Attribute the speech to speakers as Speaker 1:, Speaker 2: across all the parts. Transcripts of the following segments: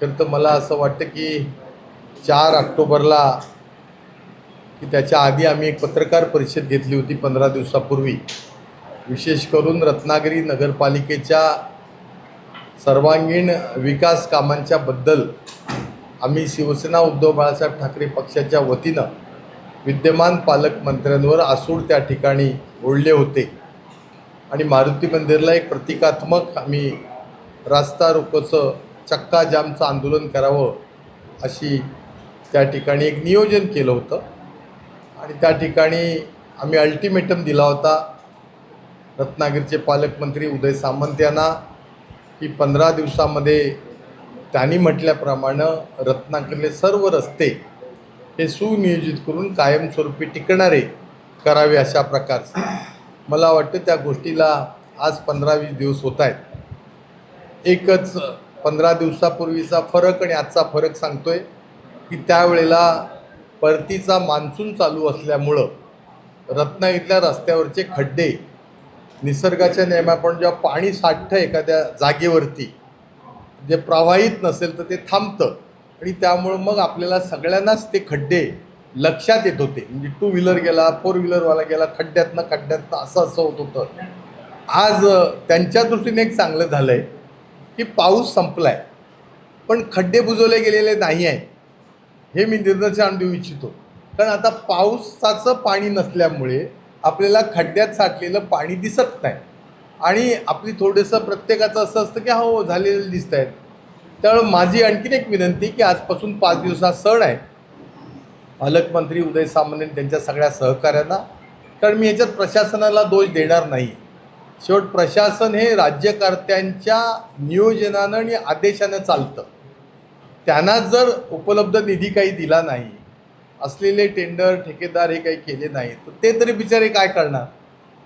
Speaker 1: खरं तर मला असं वाटतं की चार ऑक्टोबरला की त्याच्या आधी आम्ही एक पत्रकार परिषद घेतली होती पंधरा दिवसापूर्वी. विशेष करून रत्नागिरी नगरपालिकेच्या सर्वांगीण विकास कामांच्याबद्दल आम्ही शिवसेना उद्धव बाळासाहेब ठाकरे पक्षाच्या वतीनं विद्यमान पालकमंत्र्यांवर आसूड त्या ठिकाणी ओढले होते. आणि मारुती मंदिरला एक प्रतिकात्मक आम्ही रास्ता रोकोचं चक्का जामचं आंदोलन करावं अशी त्या ठिकाणी एक नियोजन केलं होतं. आणि त्या ठिकाणी आम्ही अल्टिमेटम दिला होता. रत्नागिरीचे पालकमंत्री उदय सामंत यांना की पंधरा दिवसामध्ये त्यांनी म्हटल्याप्रमाणे रत्नागिरीले सर्व रस्ते हे सुनियोजित करून कायमस्वरूपी टिकणारे करावे अशा प्रकारचे. मला वाटतं त्या गोष्टीला आज पंधरा वीस दिवस होत आहेत. एकच पंधरा दिवसापूर्वीचा फरक आणि आजचा फरक सांगतोय की त्यावेळेला परतीचा मान्सून चालू असल्यामुळं रत्नागिरीतल्या रस्त्यावरचे खड्डे निसर्गाच्या नियमाप्रमाणे जेव्हा पाणी साठतं एखाद्या जागेवरती जे प्रवाहित नसेल तर ते थांबतं. आणि त्यामुळं मग आपल्याला सगळ्यांनाच ते खड्डे लक्षात येत होते. म्हणजे टू व्हीलर गेला फोर व्हीलरवाला गेला खड्ड्यातनं खड्ड्यातनं असं असं होत होतं. आज त्यांच्या दृष्टीने एक चांगलं झालं आहे की पाऊस संपला आहे पण खड्डे बुजवले गेलेले नाही आहेत. हे मी निदर्शन देऊ इच्छितो. कारण आता पावसाचं पाणी नसल्यामुळे आपल्याला खड्ड्यात साठलेलं पाणी दिसत नाही. आणि आपली थोडंसं प्रत्येकाचं असं असतं की हो झालेलं दिसत आहेत त्यामुळे माझी आणखीन एक विनंती की आजपासून पाच दिवसात सण आहे. पालकमंत्री उदय सामंत त्यांच्या सगळ्या सहकाऱ्यांना कारण मी याच्यात प्रशासनाला दोष देणार नाही. शेवट प्रशासन हे राज्यकर्त्यांच्या नियोजनानं आणि आदेशानं चालतं. त्यांना जर उपलब्ध निधी काही दिला नाही असलेले टेंडर ठेकेदार हे काही केले नाही तर ते तरी बिचारे काय करणार?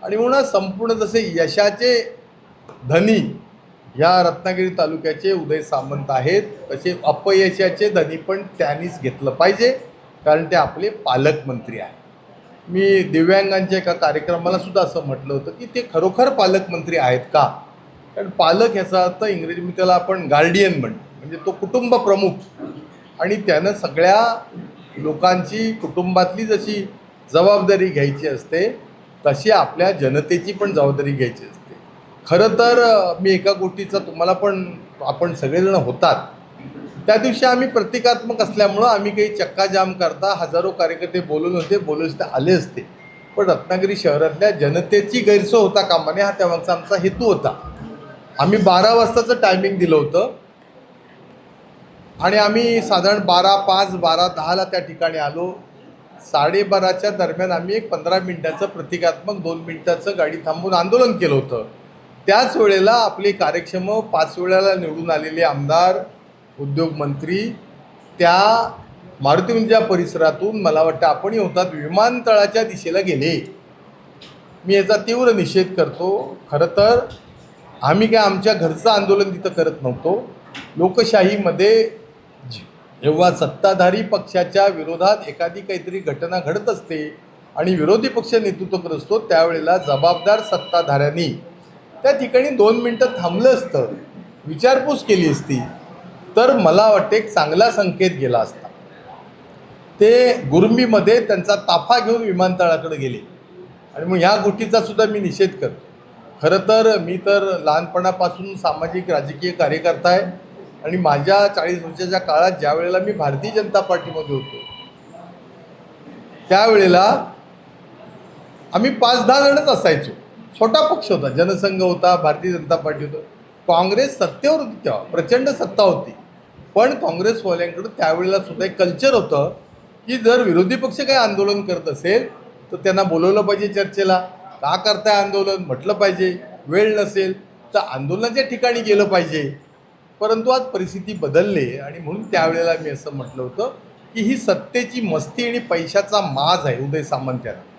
Speaker 1: आणि म्हणून संपूर्ण जसे यशाचे धनी या रत्नागिरी तालुक्याचे उदय सामंत आहेत तसे अपयशाचे धनी पण त्यांनीच घेतलं पाहिजे कारण ते आपले पालकमंत्री आहेत. मी दिव्यांगांच्या एका कार्यक्रमाला सुद्धा असं म्हटलं होतं की ते खरोखर पालकमंत्री आहेत का? कारण पालक ह्याचा अर्थ इंग्रजी मी त्याला आपण गार्डियन म्हणतो. म्हणजे तो कुटुंब प्रमुख. आणि त्यानं सगळ्या लोकांची कुटुंबातली जशी जबाबदारी घ्यायची असते तशी आपल्या जनतेची पण जबाबदारी घ्यायची असते. खरं तर मी एका गोष्टीचा तुम्हाला पण आपण सगळेजण होतात. त्या दिवशी आम्ही प्रतिकात्मक असल्यामुळं आम्ही काही चक्काजाम करता हजारो कार्यकर्ते बोलून होते बोलून आले असते. पण रत्नागिरी शहरातल्या जनतेची गैरसोय होता कामाने हा त्यामागचा आमचा हेतू होता. आम्ही बारा वाजताचं टायमिंग दिलं होतं. आणि आम्ही साधारण बारा पाच बारा दहाला त्या ठिकाणी आलो. साडेबाराच्या दरम्यान आम्ही एक पंधरा मिनटाचं प्रतिकात्मक दोन मिनटाचं गाडी थांबून आंदोलन केलं होतं. त्याच वेळेला आपले कार्यक्षम पाच वेळेला निवडून आलेले आमदार उद्योगमंत्री त्या मारुती मंदिरा परिसरातून मला वाटतं आपणही होतात विमानतळाच्या दिशेला गेले. मी याचा तीव्र निषेध करतो. खरं तर आम्ही काय आमच्या घरचं आंदोलन तिथं करत नव्हतो. लोकशाहीमध्ये जेव्हा सत्ताधारी पक्षाच्या विरोधात एखादी काहीतरी घटना घडत असते आणि विरोधी पक्ष नेतृत्व करत असतो त्यावेळेला जबाबदार सत्ताधाऱ्यांनी त्या ठिकाणी दोन मिनटं थांबलं असतं. विचारपूस केली असती. तर मला वाटते एक चांगला संकेत गेला असता. ते गुरुंबीमध्ये त्यांचा ताफा घेऊन विमानतळाकडे गेले. आणि मग ह्या गोष्टीचा सुद्धा मी निषेध करतो. खरं तर मी तर लहानपणापासून सामाजिक राजकीय कार्यकर्ता आहे. आणि माझ्या चाळीस वर्षाच्या काळात ज्या वेळेला मी भारतीय जनता पार्टीमध्ये होतो त्यावेळेला आम्ही पाच दहा जणच असायचो. छोटा पक्ष होता जनसंघ होता भारतीय जनता पार्टी होतं. काँग्रेस सत्तेवर होती तेव्हा प्रचंड सत्ता होती. पण काँग्रेसवाल्यांकडं त्यावेळेला सुद्धा एक कल्चर होतं की जर विरोधी पक्ष काय आंदोलन करत असेल तर त्यांना बोलवलं पाहिजे चर्चेला. का करताय आंदोलन? म्हटलं पाहिजे. वेळ नसेल तर आंदोलनाच्या ठिकाणी गेलं पाहिजे. परंतु आज परिस्थिती बदलली आणि म्हणून त्यावेळेला मी असं म्हटलं होतं की ही सत्तेची मस्ती आणि पैशाचा माज आहे उदय सामंत यांना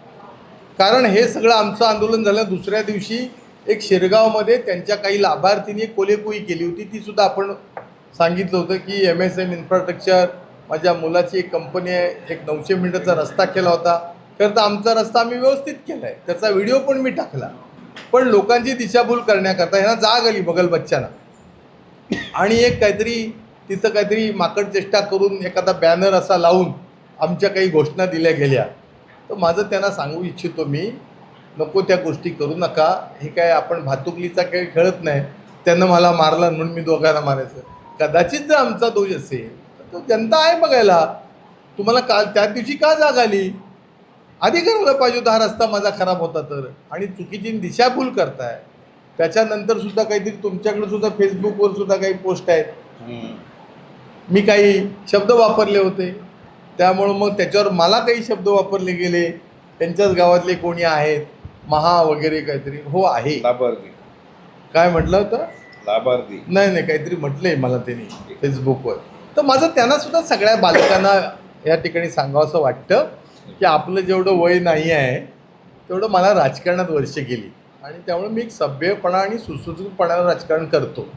Speaker 1: कारण हे सगळं आमचं आंदोलन झालं. दुसऱ्या दिवशी एक शिरगावमध्ये त्यांच्या काही लाभार्थींनी कोलेकुई केली होती. ती सुद्धा आपण सांगितलं होतं की एम एस एम इन्फ्रास्ट्रक्चर माझ्या मुलाची एक कंपनी आहे. एक नऊशे मिनिटाचा रस्ता केला होता. खरं तर आमचा रस्ता आम्ही व्यवस्थित केला आहे. त्याचा व्हिडिओ पण मी टाकला. पण लोकांची दिशाभूल करण्याकरता ह्यांना जाग आली बगल बच्चांना. आणि एक काहीतरी तिथं काहीतरी माकड चेष्टा करून एखादा बॅनर असा लावून आमच्या काही घोषणा दिल्या गेल्या. तर माझं त्यांना सांगू इच्छितो मी नको त्या गोष्टी करू नका. हे काय आपण भातुकलीचा खेळ खेळत नाही. त्यानं मला मारला म्हणून मी दोघांना मारायचं. कदाचित जर आमचा दोष असेल तर तो जनता आहे बघायला. तुम्हाला काल त्या दिवशी का जाग आली? आधी करायला पाहिजे होता हा रस्ता माझा खराब होता तर. आणि चुकीची दिशाभूल करताय. त्याच्यानंतर सुद्धा काहीतरी तुमच्याकडे सुद्धा फेसबुकवर सुद्धा काही पोस्ट आहेत. मी काही शब्द वापरले होते. त्यामुळं मग त्याच्यावर मला काही शब्द वापरले गेले. त्यांच्याच गावातले कोणी आहेत? महा वगैरे काहीतरी. हो आहे. काय म्हटलं होतं?
Speaker 2: लाभार्थी.
Speaker 1: नाही नाही काहीतरी म्हटलंय मला त्यांनी फेसबुकवर तर माझं त्यांना सुद्धा सगळ्या बालकांना या ठिकाणी सांगावं असं वाटतं की आपलं जेवढं वय नाही आहे तेवढं मला राजकारणात वर्ष गेली. आणि त्यामुळे मी एक सभ्यपणा आणि सुसूत्रपणानं राजकारण करतो.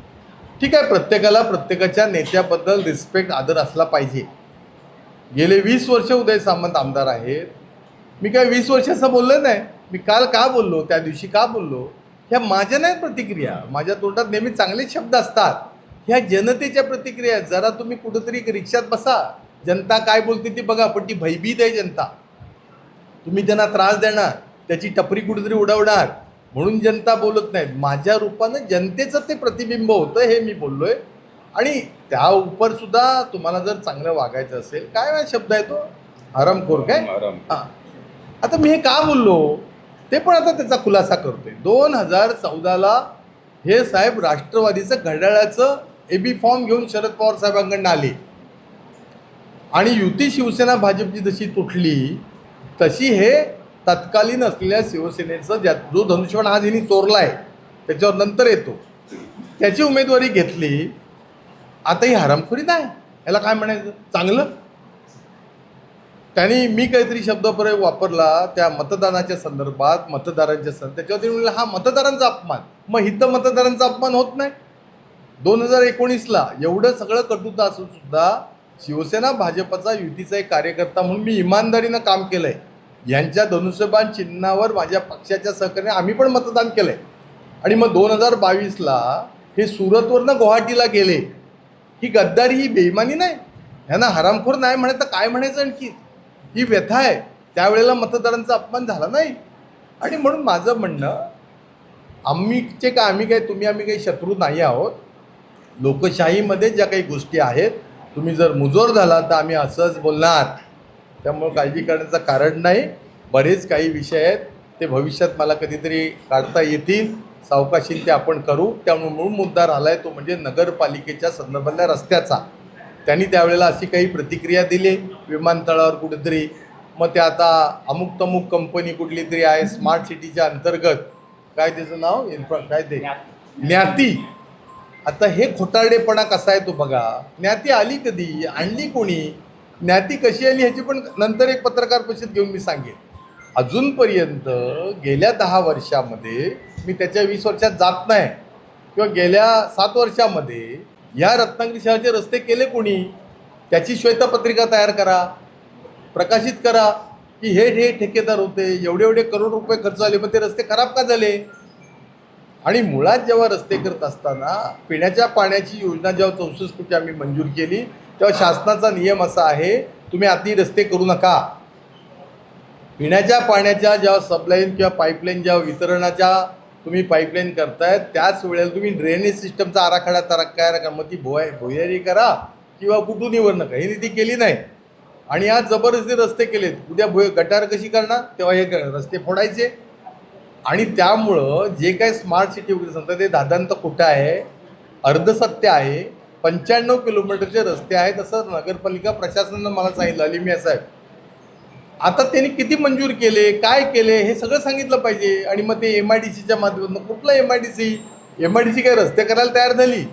Speaker 1: ठीक आहे प्रत्येकाला प्रत्येकाच्या नेत्याबद्दल रिस्पेक्ट आदर असला पाहिजे. गेले वीस वर्ष उदय सामंत आमदार आहेत. मी काय वीस वर्ष असं बोललं नाही. मी काल का बोललो? त्या दिवशी का बोललो? ह्या माझ्या नाही प्रतिक्रिया. माझ्या तोंडात नेहमी चांगले शब्द असतात. ह्या जनतेच्या प्रतिक्रिया. जरा तुम्ही कुठंतरी रिक्षात बसा. जनता काय बोलते ती बघा पण ती भयभीत आहे जनता. तुम्ही त्यांना त्रास देणार. त्याची टपरी कुठेतरी उडवणार. म्हणून जनता बोलत नाहीत. माझ्या रूपानं जनतेचं ते प्रतिबिंब होतं हे मी बोललोय. आणि त्या उपर सुद्धा तुम्हाला जर चांगलं वागायचं असेल काय शब्द आहे तो? हरमखोर काय? हां. आता मी हे का बोललो? ते पण आता त्याचा खुलासा करतोय. दोन हजार चौदाला हे साहेब राष्ट्रवादीचं घड्याळाचं ए बी फॉर्म घेऊन शरद पवार साहेबांकडनं आले. आणि युती शिवसेना भाजपची जशी तुटली तशी हे तत्कालीन असलेल्या शिवसेनेचं ज्या जो धनुष्यबाण आज हिने चोरला आहे त्याच्यावर नंतर येतो. त्याची उमेदवारी घेतली. आता ही हरामखोरी नाही याला काय म्हणायचं? चांगलं? त्यांनी मी काहीतरी शब्दप्रयोग वापरला त्या मतदानाच्या संदर्भात मतदारांच्या सं त्याच्यावरती म्हणलं हा मतदारांचा अपमान. मग हिथं मतदारांचा अपमान होत नाही. दोन हजार एकोणीसला एवढं सगळं कटुता असून सुद्धा शिवसेना भाजपचा युतीचा एक कार्यकर्ता म्हणून मी इमानदारीनं काम केलं आहे यांच्या धनुष्यबाण चिन्हावर माझ्या पक्षाच्या सहकार्याने आम्ही पण मतदान केलं आहे आणि मग दोन हजार बावीसला हे सुरतवरनं गुवाहाटीला गेले. ही गद्दारी ही बेईमानी नाही. ह्यांना हरामखोर नाही म्हणायचं तर काय म्हणायचं आणखी? ही व्यथा आहे. त्यावेळेला मतदारांचा अपमान झाला नाही. आणि म्हणून माझं म्हणणं आम्हीचे का आम्ही काय तुम्ही आम्ही काही शत्रू नाही आहोत. लोकशाहीमध्ये ज्या काही गोष्टी आहेत तुम्ही जर मुजोर झाला तर आम्ही असंच बोलणार. त्यामुळं काळजी करण्याचं कारण नाही. बरेच काही विषय आहेत ते भविष्यात मला कधीतरी काढता येतील. सावकाशी ते आपण करू. त्यामुळे मूळ मुद्दा राहिला आहे तो म्हणजे नगरपालिकेच्या संदर्भातल्या रस्त्याचा. त्यांनी त्यावेळेला अशी काही प्रतिक्रिया दिली. विमानतळावर कुठेतरी मग ते आता अमुक तमुक कंपनी कुठली तरी आहे स्मार्ट सिटीच्या अंतर्गत काय त्याचं नाव? इन्फ्रा काय ते? ज्ञाती. आता हे खोटारडेपणा कसा आहे तो बघा. ज्ञाती आली कधी? आणली कोणी? ज्ञाती कशी आली ह्याची पण नंतर एक पत्रकार परिषद घेऊन मी सांगेन. अजूनपर्यंत गेल्या दहा वर्षामध्ये मी त्याच्या वीस वर्षात जात नाही. किंवा गेल्या सात वर्षामध्ये या रत्नागिरी शहराचे रस्ते केले कोणी? त्याची श्वेतपत्रिका तयार करा प्रकाशित करा की हे हे ठेकेदार होते एवढे एवढे करोड रुपये खर्च झाले पण ते रस्ते खराब का झाले? आणि मुळात जेव्हा रस्ते करत असताना पिण्याच्या पाण्याची योजना जेव्हा चौसष्ट कोटी आम्ही मंजूर केली तेव्हा शासनाचा नियम असा आहे तुम्ही आधी रस्ते करू नका. पिण्याच्या पाण्याच्या जेव्हा सबलाईन किंवा पाईपलाईन जेव्हा वितरणाच्या तुम्ही पाईपलाईन करताय त्याच वेळेला तुम्ही ड्रेनेज सिस्टमचा आराखडा तयार करा मग ती भुवाय भुयारी करा. किंवा कुठूनही नका. ही ती केली नाही. आणि आज जबरदस्ती रस्ते केलेत. उद्या भुय गटार कशी करणार? तेव्हा हे रस्ते फोडायचे. आणि त्यामुळं जे काय स्मार्ट सिटी वगैरे सांगतात ते दादांत खोटं आहे? अर्धसत्य आहे. पंच्याण्णव किलोमीटरचे रस्ते आहेत असं नगरपालिका प्रशासनानं मला सांगितलं अलिमिया साहेब. आता त्यांनी किती मंजूर केले? काय केले? हे सगळं सांगितलं पाहिजे. आणि मग ते एम आय डी सीच्या माध्यमातून कुठलं M I D C M I D C काय रस्ते करायला तयार झाली?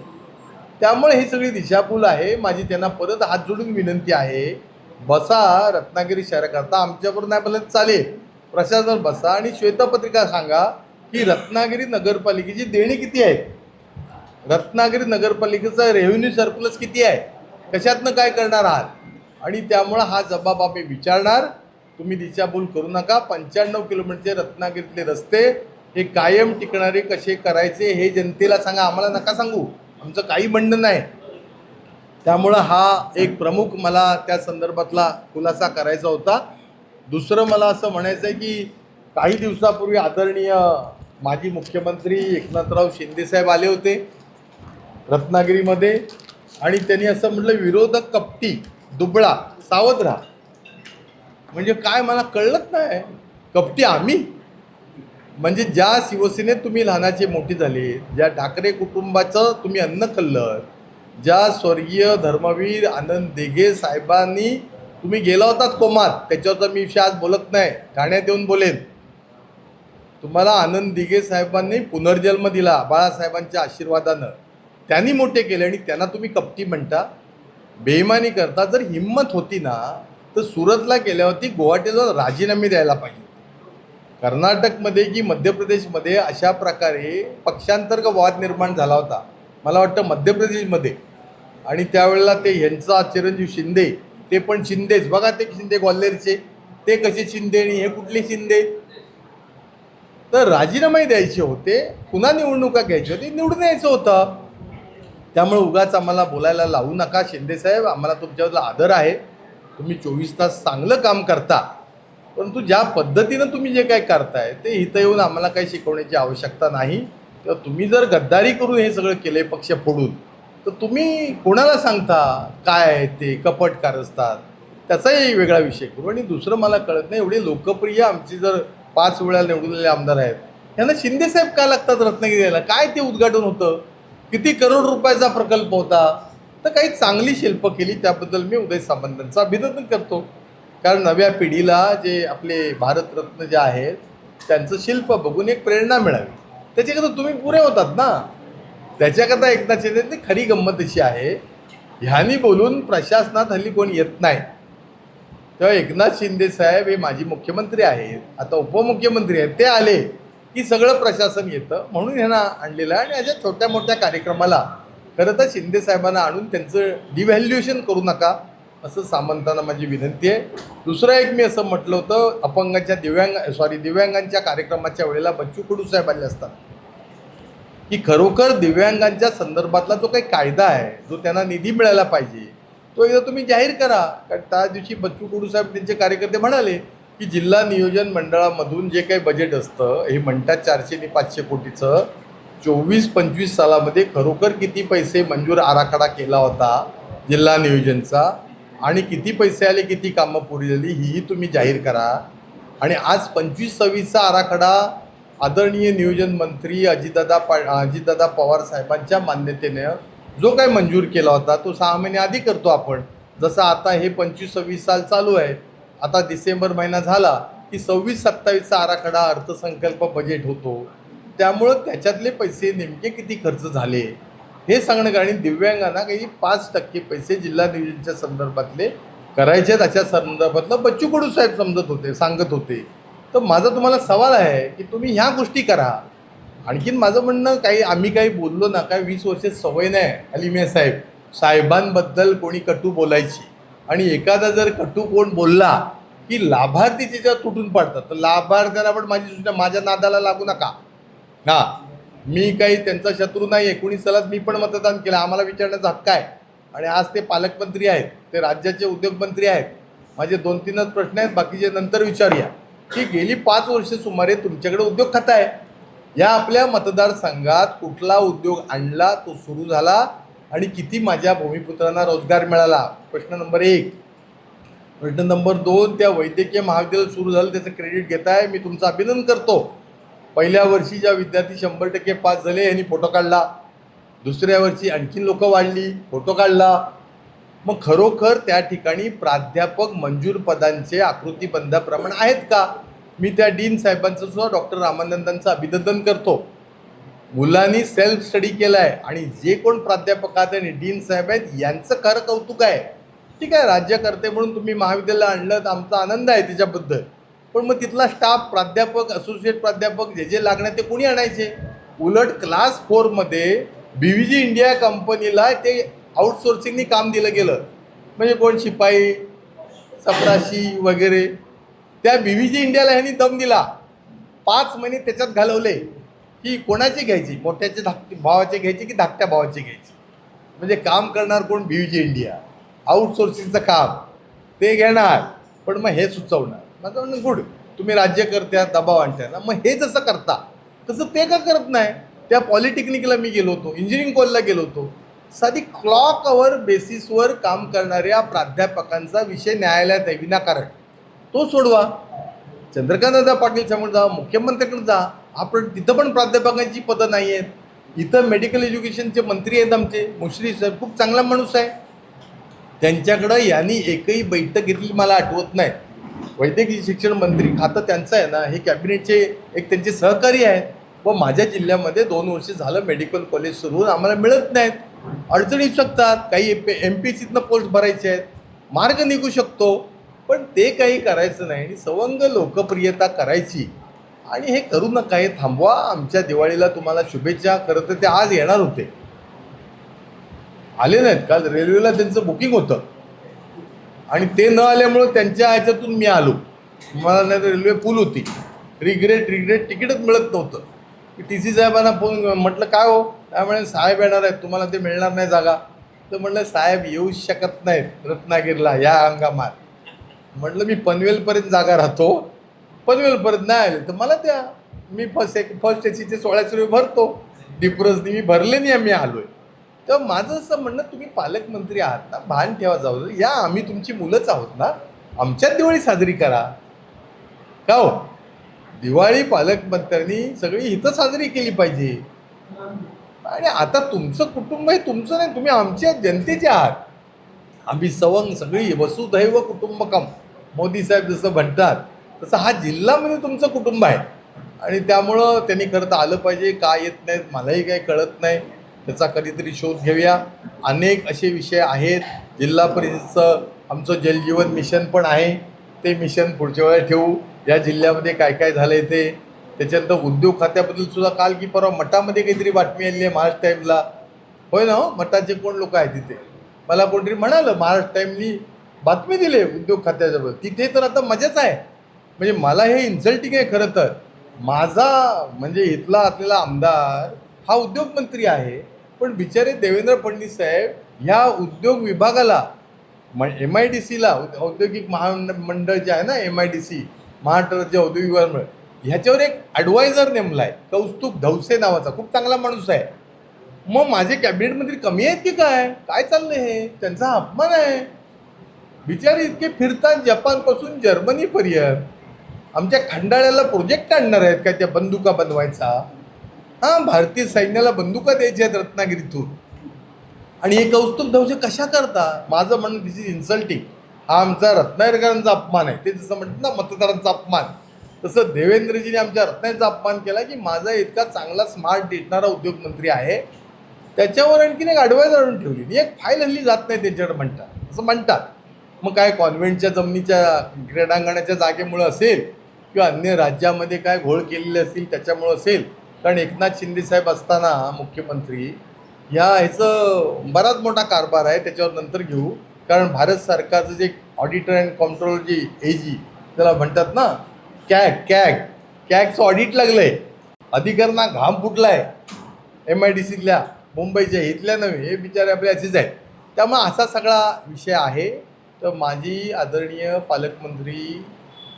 Speaker 1: त्यामुळे ही सगळी दिशाभूल आहे. माझी त्यांना परत हात जोडून विनंती आहे. बसा रत्नागिरी शहराकरता आमच्याबरोबर नाही बोलत चालेल. प्रशासन बसा आणि श्वेतपत्रिका सांगा की रत्नागिरी नगरपालिकेची देणी किती आहे रत्नागिरी नगरपालिकेचा रेव्हेन्यू सरप्लस किती आहे? कशातनं काय करणार आहात? आणि त्यामुळं हा जबाब आम्ही विचारणार. तुम्ही दिशाभूल करू नका. पंच्याण्णव किलोमीटरचे रत्नागिरीतले रस्ते हे कायम टिकणारे कसे करायचे हे जनतेला सांगा. आम्हाला नका सांगू. आमचं काही म्हणणं नाही. त्यामुळं हा एक प्रमुख मला त्या संदर्भातला खुलासा करायचा होता. दुसरं मला असं म्हणायचं आहे की काही दिवसापूर्वी आदरणीय माजी मुख्यमंत्री एकनाथराव शिंदेसाहेब आले होते रत्नागिरीमध्ये आणि त्यांनी असं म्हटलं विरोधक कपटी दुबळा सावध राहा. म्हणजे काय मला कळलंच नाही. कपटी आम्ही? म्हणजे ज्या शिवसेनेत तुम्ही लहानाचे मोठी झाले ज्या ठाकरे कुटुंबाचं तुम्ही अन्न खाल्लं ज्या स्वर्गीय धर्मवीर आनंद देघे साहेबांनी तुम्ही गेला होतात कोमात त्याच्यावर तर मी विषय आज बोलत नाही ठाण्यात येऊन बोलेन. तुम्हाला आनंद दिघे साहेबांनी पुनर्जन्म दिला बाळासाहेबांच्या आशीर्वादानं. त्यांनी मोठे केले आणि त्यांना तुम्ही कपटी म्हणता. बेईमानी करता. जर हिंमत होती ना तर सुरतला गेल्यावरती गुवाहाटीला राजीनामे द्यायला पाहिजे. कर्नाटकमध्ये की मध्य प्रदेशमध्ये अशा प्रकारे पक्षांतर्ग वाद निर्माण झाला होता. मला वाटतं मध्य प्रदेशमध्ये आणि त्यावेळेला ते ह्यांचा चिरंजीव शिंदे ते पण शिंदेच. बघा ते शिंदे ग्वाल्हेरचे. ते कसे शिंदे आणि हे कुठले शिंदे? तर राजीनामे द्यायचे होते. पुन्हा निवडणुका घ्यायची होती निवडून यायचं होतं. त्यामुळे उगाच आम्हाला बोलायला लावू नका शिंदेसाहेब आम्हाला तुमच्याबद्दल आदर आहे. तुम्ही चोवीस तास चांगलं काम करता. परंतु ज्या पद्धतीनं तुम्ही जे काय करताय ते इथं येऊन आम्हाला काही शिकवण्याची आवश्यकता नाही. तर तुम्ही जर गद्दारी करून हे सगळं केले पक्ष फोडून तर तुम्ही कोणाला सांगता काय आहे ते कपट कारस्थान? त्याचाही वेगळा विषय करू. आणि दुसरं मला कळत नाही एवढे लोकप्रिय आमची जर पाच वेळा निवडलेले आमदार आहेत यांना शिंदेसाहेब का लागतात रत्नागिरीला काय ते उद्घाटन होतं? किती करोड रुपयाचा प्रकल्प होता? तर काही चांगली शिल्प केली त्याबद्दल मी उदय सामंतांचं अभिनंदन करतो. कारण नव्या पिढीला जे आपले भारतरत्न जे आहेत त्यांचं शिल्प बघून एक प्रेरणा मिळावी. त्याच्याकरता तुम्ही पुरे होतात ना. त्याच्याकरता एकनाथ शिंदे खरी गंमत अशी आहे ह्यानी बोलून प्रशासनात हल्ली कोण येत नाही. तेव्हा एकनाथ शिंदे साहेब हे माजी मुख्यमंत्री आहेत आता उपमुख्यमंत्री आहेत ते आले की सगळं प्रशासन येतं म्हणून ह्यांना आणलेलं आहे आणि अशा छोट्या मोठ्या कार्यक्रमाला खरं तर शिंदे साहेबांना आणून त्यांचं डिव्हॅल्युएशन करू नका. असं सामंतांना माझी विनंती आहे. दुसरं एक मी असं म्हटलं होतं अपंगांच्या दिव्यांग सॉरी दिव्यांगांच्या कार्यक्रमाच्या वेळेला बच्चू कडू साहेब आले असतात. की खरोखर दिव्यांगांच्या संदर्भातला जो काही कायदा आहे जो त्यांना निधी मिळायला पाहिजे तो एकदा तुम्ही जाहीर करा. कारण त्या दिवशी बच्चू कडू साहेब त्यांचे कार्यकर्ते म्हणाले की जिल्हा नियोजन मंडळामधून जे काही बजेट असतं हे म्हणतात चारशे ते पाचशे कोटीचं चोवीस पंचवीस सालामध्ये खरोखर किती पैसे मंजूर आराखडा केला होता जिल्हा नियोजनचा? आणि किती पैसे आले किती कामं पुरी झाली हीही तुम्ही जाहीर करा. आणि आज पंचवीस सव्वीसचा आराखडा आदरणीय नियोजन मंत्री अजितदादा पा अजितदादा पवार साहेबांच्या मान्यतेनं जो काय मंजूर केला होता तो सहा महिने आधी करतो आपण. जसं आता हे पंचवीस सव्वीस साल चालू आहे. आता डिसेंबर महिना झाला की सव्वीस सत्तावीसचा आराखडा अर्थसंकल्प बजेट होतो. त्यामुळं त्याच्यातले पैसे नेमके किती खर्च झाले? हे सांगणं आणि दिव्यांगांना काही पाच टक्के पैसे जिल्हा नियोजनच्या संदर्भातले करायचे अशा संदर्भातलं बच्चू कडू साहेब समजत होते सांगत होते. तर माझा तुम्हाला सवाल आहे की तुम्ही ह्या गोष्टी करा. आणखीन माझं म्हणणं काही आम्ही काही बोललो ना काय वीस वर्षे सवय नाही अलिमिया साहेब. साहेबांबद्दल कोणी कटू बोलायची. आणि एखादा जर कटू कोण बोलला की लाभार्थी त्याच्यावर तुटून पडतात. तर लाभार्थ्यांना पण माझी सूचना माझ्या नादाला लागू नका. हां. मी काही त्यांचा शत्रू नाही एकोणीस सालात मी पण मतदान केलं. आम्हाला विचारण्याचा हक्क आहे. आणि आज ते पालकमंत्री आहेत. ते राज्याचे उद्योगमंत्री आहेत. माझे दोन तीनच प्रश्न आहेत. बाकीचे नंतर विचारूया. की गेली पाच वर्ष सुमारे तुमच्याकडे उद्योग खातं आहे. या आपल्या मतदारसंघात कुठला उद्योग आणला तो सुरू झाला आणि किती माझ्या भूमिपुत्रांना रोजगार मिळाला? प्रश्न नंबर एक. प्रश्न नंबर दोन त्या वैद्यकीय महाविद्यालय सुरू झालं त्याचं क्रेडिट घेताय. मी तुमचं अभिनंदन करतो. पहिल्या वर्षी ज्या विद्यार्थी शंभर टक्के पास झाले यांनी फोटो काढला. दुसऱ्या वर्षी आणखीन लोकं वाढली फोटो काढला. मग खरोखर त्या ठिकाणी प्राध्यापक मंजूर पदांचे आकृतीबंधाप्रमाणे आहेत का? मी त्या डीन साहेबांचं सुद्धा डॉक्टर रामानंदांचं अभिनंदन करतो. मुलांनी सेल्फ स्टडी केला आहे आणि जे कोण प्राध्यापक आहेत आणि डीन साहेब आहेत यांचं खरं कौतुक आहे. ठीक आहे राज्यकर्ते म्हणून तुम्ही महाविद्यालय आणलं तर आमचा आनंद आहे त्याच्याबद्दल पण मग तिथला स्टाफ प्राध्यापक असोसिएट प्राध्यापक जे जे लागणार ते कोणी आणायचे? उलट क्लास फोरमध्ये बी व्ही जी इंडिया कंपनीला ते आउटसोर्सिंगनी काम दिलं गेलं. म्हणजे कोण? शिपाई सपराशी वगैरे. त्या बी व्ही जी इंडियाला ह्यांनी दम दिला. पाच महिने त्याच्यात घालवले. की कोणाची घ्यायची? मोठ्याचे धाकटे भावाचे घ्यायचे की धाकट्या भावाचे घ्यायचे? म्हणजे काम करणार कोण? बी वी जी इंडिया आउटसोर्सिंगचं काम. ते घेणार. पण मग हे सुचवणार. माझं म्हणणं गुड तुम्ही राज्यकर्त्या दबाव आणताय. ना मग हे जसं करता तसं ते का करत नाही? त्या पॉलिटेक्निकला मी गेलो होतो इंजिनिअरिंग कॉलेजला गेलो होतो. साधी क्लॉक अवर बेसिसवर काम करणाऱ्या प्राध्यापकांचा विषय न्यायालयात आहे विनाकारण. तो सोडवा. चंद्रकांतदा पाटील समोर जा मुख्यमंत्र्याकडे जा. आपण तिथं पण प्राध्यापकांची पदं नाही आहेत. इथं मेडिकल एज्युकेशनचे मंत्री आहेत आमचे. मुश्री साहेब खूप चांगला माणूस आहे. त्यांच्याकडं यांनी एकही बैठक घेतली मला आठवत नाही. वैद्यकीय शिक्षण मंत्री खातं त्यांचं आहे ना हे कॅबिनेटचे एक त्यांचे सहकारी आहेत. व माझ्या जिल्ह्यामध्ये दोन वर्ष झालं मेडिकल कॉलेज सुरू होऊन आम्हाला मिळत नाहीत. अडचणी येऊ शकतात. काही एम पी सीतनं पोस्ट भरायचे आहेत. मार्ग निघू शकतो. पण ते काही करायचं नाही आणि सवंग लोकप्रियता करायची. आणि हे करू नका हे थांबवा. आमच्या दिवाळीला तुम्हाला शुभेच्छा. खरं तर ते आज येणार होते. आले नाहीत. काल रेल्वेला त्यांचं बुकिंग होतं. आणि ते न आल्यामुळं त्यांच्या ह्याच्यातून मी आलो. मला नाही तर रेल्वे फुल होती. रिग्रेट रिग्रेट तिकीटच मिळत नव्हतं. टी सी साहेबांना फोन म्हटलं काय हो? त्यामुळे साहेब येणार आहेत. तुम्हाला ते मिळणार नाही जागा. तर म्हटलं साहेब येऊ शकत नाहीत. रत्नागिरीला या हंगामात. म्हटलं मी पनवेलपर्यंत जागा राहतो. पनवेलपर्यंत नाही आले. तर मला द्या. मी फर्स्ट एक फर्स्ट एसीचे सोळाशे रुपये भरतो. डिप्रोजनी मी भरले नाही मी आलो आहे तर माझं असं म्हणणं तुम्ही पालकमंत्री आहात ना भान ठेवा जाऊ या आम्ही तुमची मुलंच आहोत ना. आमच्यात दिवाळी साजरी करा. का हो? दिवाळी पालकमंत्र्यांनी सगळी हिथं साजरी केली पाहिजे. आणि आता तुमचं कुटुंब हे तुमचं नाही तुम्ही आमच्या जनतेचे आहात. आम्ही सवंग सगळी वसुधैव कुटुंबकम. मोदी साहेब जसं म्हणतात तसं हा जिल्हा म्हणजे तुमचं कुटुंब आहे. आणि त्यामुळं त्यांनी खरं तर आलं पाहिजे का येत नाहीत मलाही काही कळत नाही. त्याचा कधीतरी शोध घेऊया. अनेक असे विषय आहेत. जिल्हा परिषदचं आमचं जलजीवन मिशन पण आहे. ते मिशन पुढच्या वेळेला ठेवू. या जिल्ह्यामध्ये काय काय झालं आहे ते. त्याच्यानंतर उद्योग खात्याबद्दल सुद्धा काल की परवा मठामध्ये काहीतरी बातमी आली आहे महाराष्ट्र टाईमला होय ना हो? मठाचे कोण लोक आहेत तिथे? मला कोणतरी म्हणालं महाराष्ट्र टाईमनी बातमी दिली उद्योग खात्याच्याबद्दल तिथे तर आता मजाच आहे. म्हणजे मला हे इन्सल्टिंग आहे खरं तर. माझा म्हणजे इथला असलेला आमदार हा उद्योगमंत्री आहे. पण बिचारे देवेंद्र फडणवीस साहेब ह्या उद्योग विभागाला म एम आय डी सीला औद्योगिक महामंडळ जे आहे ना M I D C Maharashtra राज्य औद्योगिक महामंडळ ह्याच्यावर एक ॲडवायझर नेमला आहे कौस्तुभ धवसे नावाचा खूप चांगला माणूस आहे. मग माझे कॅबिनेट मंत्री कमी आहेत की काय? काय चाललंय हे? त्यांचा अपमान आहे. बिचारे इतके फिरतात जपानपासून जर्मनीपर्यंत. आमच्या खंडाळ्याला प्रोजेक्ट आणणार आहेत काय त्या बंदुका बनवायचा? हां भारतीय सैन्याला बंदुका द्यायच्या आहेत रत्नागिरीतून. आणि हे कौस्तुभ धवसे कशा करता? माझं म्हणणं दिस इज इन्सल्टिंग हा आमचा रत्नागिरीकरांचा अपमान आहे. ते जसं म्हणतात ना मतदारांचा अपमान. तसं देवेंद्रजीने आमच्या रत्नागिरीचा अपमान केला की माझा इतका चांगला स्मार्ट दिसणारा उद्योगमंत्री आहे. त्याच्यावर आणखीन एक ॲडवायझर आणून ठेवली. एक फाईल हल्ली जात नाही त्यांच्याकडे म्हणतात असं म्हणतात. मग काय कॉन्व्हेंटच्या जमिनीच्या क्रीडांगणाच्या जागेमुळं असेल? किंवा अन्य राज्यामध्ये काय घोळ केलेले असतील त्याच्यामुळं असेल? कारण एकनाथ शिंदेसाहेब असताना मुख्यमंत्री ह्या ह्याचं बराच मोठा कारभार आहे त्याच्यावर नंतर घेऊ. कारण भारत सरकारचं जे auditor and control G A G त्याला म्हणतात ना कॅग कॅग कॅगचं ऑडिट लागलं आहे अधिकाऱ्यांना घाम फुटला आहे एम आय डी सीतल्या मुंबईच्या इथल्या नव्हे हे बिचारे आपले असेच आहेत. त्यामुळे असा सगळा विषय आहे. तर माझी आदरणीय पालकमंत्री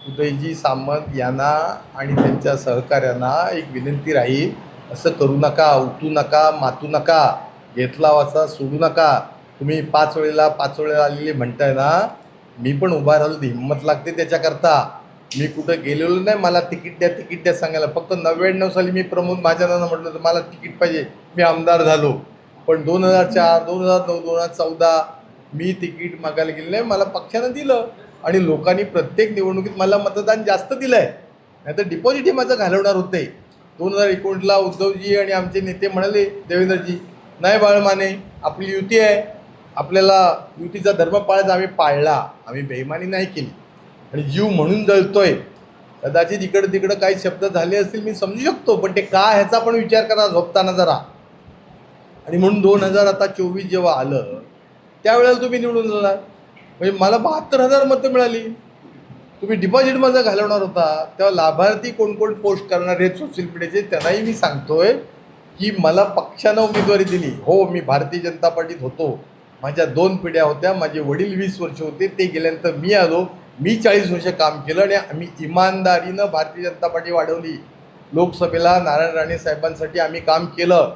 Speaker 1: उदयजी सामंत यांना आणि त्यांच्या सहकाऱ्यांना एक विनंती राहील असं करू नका उठू नका मातू नका घेतला वाचा सोडू नका. तुम्ही पाच वेळेला पाच वेळेला आलेले म्हणताय ना मी पण उभा राहिलो ती हिंमत लागते त्याच्याकरता. मी कुठं गेलेलो नाही मला तिकीट द्या तिकीट द्या सांगायला. फक्त नव्याण्णव साली मी प्रमोद महाजनांना म्हटलं तर मला तिकीट पाहिजे मी आमदार झालो. पण दोन हजार चार दोन हजार नऊ दोन हजार चौदा मी तिकीट मागायला गेलं नाही मला पक्षानं दिलं. आणि लोकांनी प्रत्येक निवडणुकीत मला मतदान जास्त दिलं आहे नाहीतर डिपॉझिटही माझं घालवणार होते. दोन हजार एकोणीसला उद्धवजी आणि आमचे नेते म्हणाले देवेंद्रजी नाही बाळमाने आपली युती आहे. आपल्याला युतीचा धर्म पाळायचा आम्ही पाळला. आम्ही बेईमानी नाही केली. आणि जीव म्हणून जळतोय. कदाचित इकडं तिकडं काही शब्द झाले असतील मी समजू शकतो पण ते का ह्याचा पण विचार करा झोपताना जरा. आणि म्हणून दोन हजार आता चोवीस जेव्हा आलं त्यावेळेला तुम्ही निवडून जाणार. म्हणजे मला बहात्तर हजार मतं मिळाली. तुम्ही डिपॉझिट माझं घालवणार होता. तेव्हा लाभार्थी कोण कोण पोस्ट करणार आहेत सोशल मीडियाचे त्यांनाही मी सांगतोय की मला पक्षानं उमेदवारी दिली. हो मी भारतीय जनता पार्टीत होतो. माझ्या दोन पिढ्या होत्या. माझे वडील वीस वर्ष होते. ते गेल्यानंतर मी आलो. मी चाळीस वर्ष काम केलं आणि आम्ही इमानदारीनं भारतीय जनता पार्टी वाढवली. लोकसभेला नारायण राणे साहेबांसाठी आम्ही काम केलं.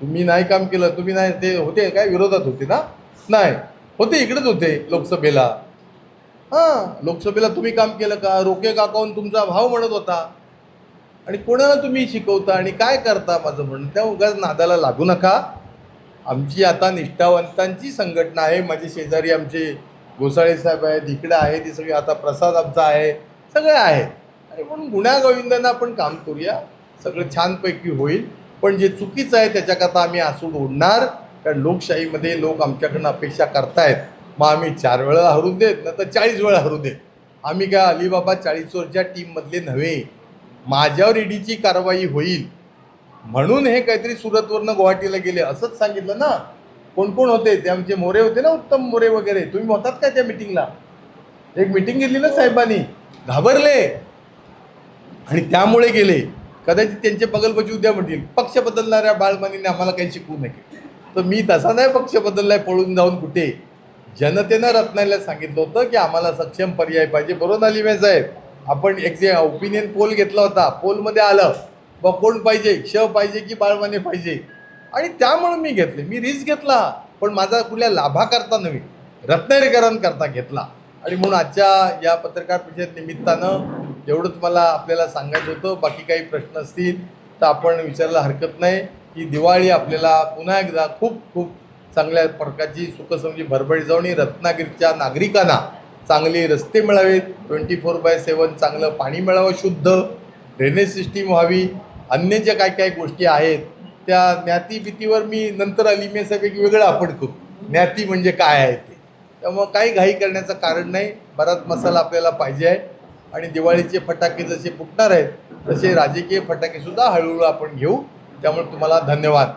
Speaker 1: तुम्ही नाही काम केलं. तुम्ही नाही ते होते काय? विरोधात होते ना? नाही. होते इकडेच होते लोकसभेला. हां लोकसभेला तुम्ही काम केलं का? रोके काकावून तुमचा भाव म्हणत होता. आणि कोणाला तुम्ही शिकवता आणि काय करता माझं म्हणणं? त्या उगाच नादाला लागू नका. आमची आता निष्ठावंतांची संघटना आहे. माझे शेजारी आमचे गोसाळे साहेब आहेत इकडे आहे ते सगळे आता प्रसाद आमचा आहे. सगळे आहेत. आणि म्हणून गुण्यागोविंदांना आपण काम करूया. सगळं छानपैकी होईल. पण जे चुकीचं आहे त्याच्याकरता आम्ही आसूड ओढणार. कारण लोकशाहीमध्ये लोक आमच्याकडनं अपेक्षा करतायत. मग आम्ही चार वेळा हरू देत ना तर चाळीस वेळा हरू देत. आम्ही काय अलिबाबा चाळीसवरच्या टीममधले नव्हे. माझ्यावर ईडीची कारवाई होईल. म्हणून हे काहीतरी सुरतवरनं गुवाहाटीला गेले. असंच सांगितलं ना. कोण कोण होते? ते आमचे मोरे होते ना उत्तम मोरे वगैरे. तुम्ही होतात का त्या मिटिंगला एक मिटिंग घेतली ना साहेबांनी. घाबरले. आणि त्यामुळे गेले. कदाचित त्यांचे पगलपची उद्या म्हणतील पक्ष बदलणाऱ्या बाळमानीने आम्हाला काही शिकवू नये. तर मी तसा नाही पक्ष बदललाय पळून जाऊन कुठे? जनतेनं रत्नाला सांगितलं होतं की आम्हाला सक्षम पर्याय पाहिजे. बरोबर आली साहेब? आपण एक जे ओपिनियन पोल घेतला होता पोलमध्ये आलं बा कोण पाहिजे? श पाहिजे की बाळमाने पाहिजे? आणि त्यामुळे मी घेतले. मी रिस्क घेतला पण माझा कुठल्या लाभाकरता नव्हे रत्नागिरीकरांकरता घेतला. आणि म्हणून आजच्या या पत्रकार परिषद निमित्तानं एवढं तुम्हाला आपल्याला सांगायचं होतं. बाकी काही प्रश्न असतील तर आपण विचारायला हरकत नाही. की दिवाळी आपल्याला पुन्हा एकदा खूप खूप चांगल्या प्रकारची सुखसमजी भरभरी जाऊन रत्नागिरीच्या नागरिकांना चांगले रस्ते मिळावेत. ट्वेंटी फोर बाय सेवन चांगलं पाणी मिळावं शुद्ध. ड्रेनेज सिस्टीम व्हावी. अन्य ज्या काय काय गोष्टी आहेत त्या ज्ञाती भीतीवर मी नंतर आली. मी असं एक वेगळं आपण करू ज्ञाती म्हणजे काय आहे ते. त्यामुळं काही घाई करण्याचं कारण नाही. बराच मसाला आपल्याला पाहिजे आहे. आणि दिवाळीचे फटाके जसे फुटणार आहेत तसे राजकीय फटाकेसुद्धा हळूहळू आपण घेऊ. त्यामुळे तुम्हाला धन्यवाद.